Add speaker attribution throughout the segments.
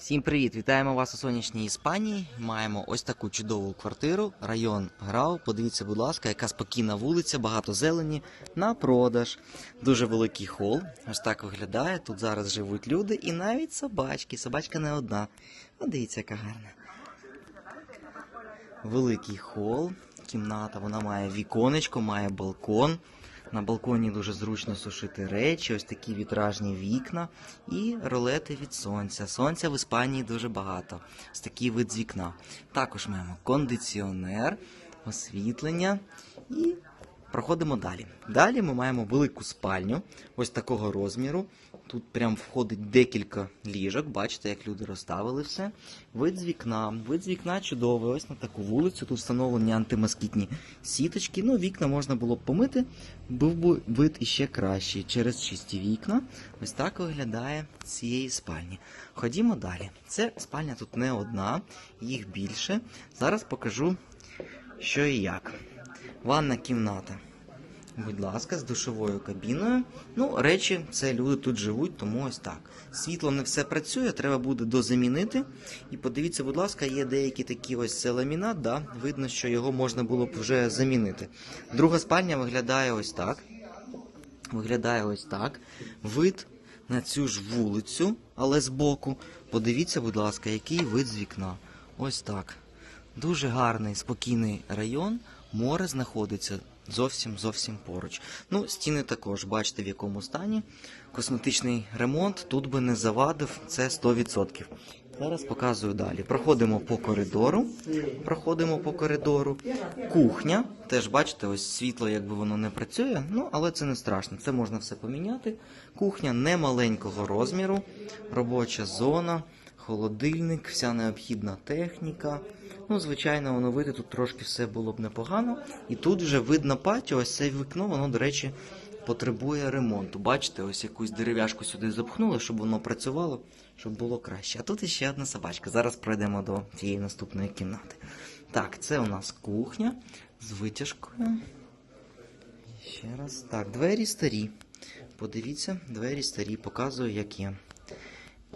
Speaker 1: Всім привіт! Вітаємо вас у сонячній Іспанії. Маємо ось таку чудову квартиру, район Грау. Подивіться, будь ласка, яка спокійна вулиця, багато зелені на продаж. Дуже великий хол. Ось так виглядає. Тут зараз живуть люди і навіть собачки. Собачка не одна. О, дивіться, яка гарна. Великий хол, кімната, вона має віконечко, має балкон. На балконі дуже зручно сушити речі, ось такі вітражні вікна і ролети від сонця. Сонця в Іспанії дуже багато. Ось такий вид з вікна. Також маємо кондиціонер, освітлення і проходимо далі. Далі ми маємо велику спальню, ось такого розміру. Тут прям входить декілька ліжок. Бачите, як люди розставили все. Вид з вікна. Вид з вікна чудовий. Ось на таку вулицю. Тут встановлені антимоскітні сіточки. Ну, вікна можна було б помити, був би вид іще кращий. Через чисті вікна. Ось так виглядає цієї спальні. Ходімо далі. Це спальня тут не одна, їх більше. Зараз покажу, що і як. Ванна кімната. Будь ласка, з душовою кабіною. Ну, речі, це люди тут живуть, тому ось так. Світло не все працює, треба буде дозамінити. І подивіться, будь ласка, є деякі такі ось це ламінат, да? видно, що його можна було б вже замінити. Друга спальня виглядає ось так. Виглядає ось так. Вид на цю ж вулицю, але збоку. Подивіться, будь ласка, який вид з вікна. Ось так. Дуже гарний, спокійний район. Море знаходиться зовсім зовсім поруч. Ну, стіни також, бачите, в якому стані. Косметичний ремонт тут би не завадив, це 100%. Зараз показую далі. Проходимо по коридору. Проходимо по коридору. Кухня. Теж бачите, ось світло, якби воно не працює. Ну, але це не страшно. Це можна все поміняти. Кухня не маленького розміру, робоча зона, холодильник, вся необхідна техніка. Ну, звичайно, оновити тут трошки все було б непогано. І тут вже видно патіо, ось це вікно, воно, до речі, потребує ремонту. Бачите, ось якусь дерев'яшку сюди запхнули, щоб воно працювало, щоб було краще. А тут іще одна собачка. Зараз пройдемо до цієї наступної кімнати. Так, це у нас кухня з витяжкою. Ще раз. Так, двері старі. Подивіться, двері старі, показую, як є.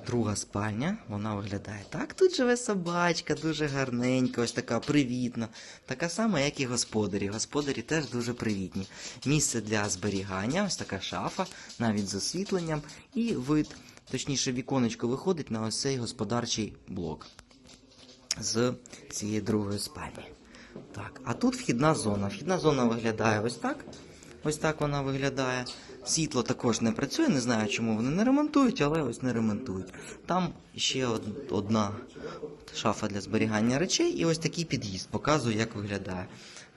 Speaker 1: Друга спальня, вона виглядає так. Тут живе собачка, дуже гарненька, ось така привітна. Така сама, як і господарі. Господарі теж дуже привітні. Місце для зберігання, ось така шафа, навіть з освітленням, і вид, точніше, віконечко виходить на ось цей господарчий блок з цієї другої спальні. Так, а тут вхідна зона. Вхідна зона виглядає ось так. Ось так вона виглядає. Світло також не працює, не знаю, чому вони не ремонтують, але ось не ремонтують. Там ще одна шафа для зберігання речей, і ось такий під'їзд. Показую, як виглядає.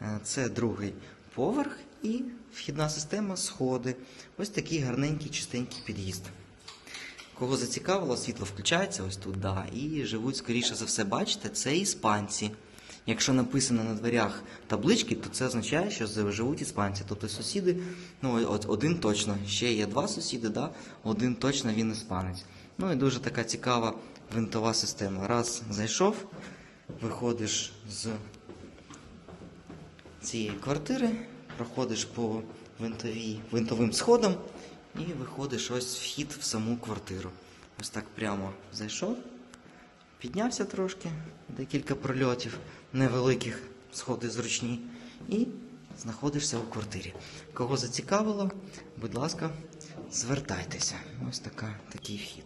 Speaker 1: Е, Це другий поверх і вхідна система, сходи. Ось такий гарненький, чистенький під'їзд. Кого зацікавило, світло включається ось тут, да, і живуть, скоріше за все, бачите, це іспанці. Якщо написано на дверях таблички, то це означає, що живуть іспанці. Тобто сусіди, ну от один точно, ще є два сусіди, да, один точно він іспанець. Ну і дуже така цікава винтова система. Раз зайшов, виходиш з цієї квартири, проходиш по винтовій, винтовим сходам і виходиш ось вхід в саму квартиру. Ось так прямо зайшов, піднявся трошки, декілька прольотів невеликих, сходи зручні, і знаходишся у квартирі. Кого зацікавило, будь ласка, звертайтеся. Ось така, такий вхід.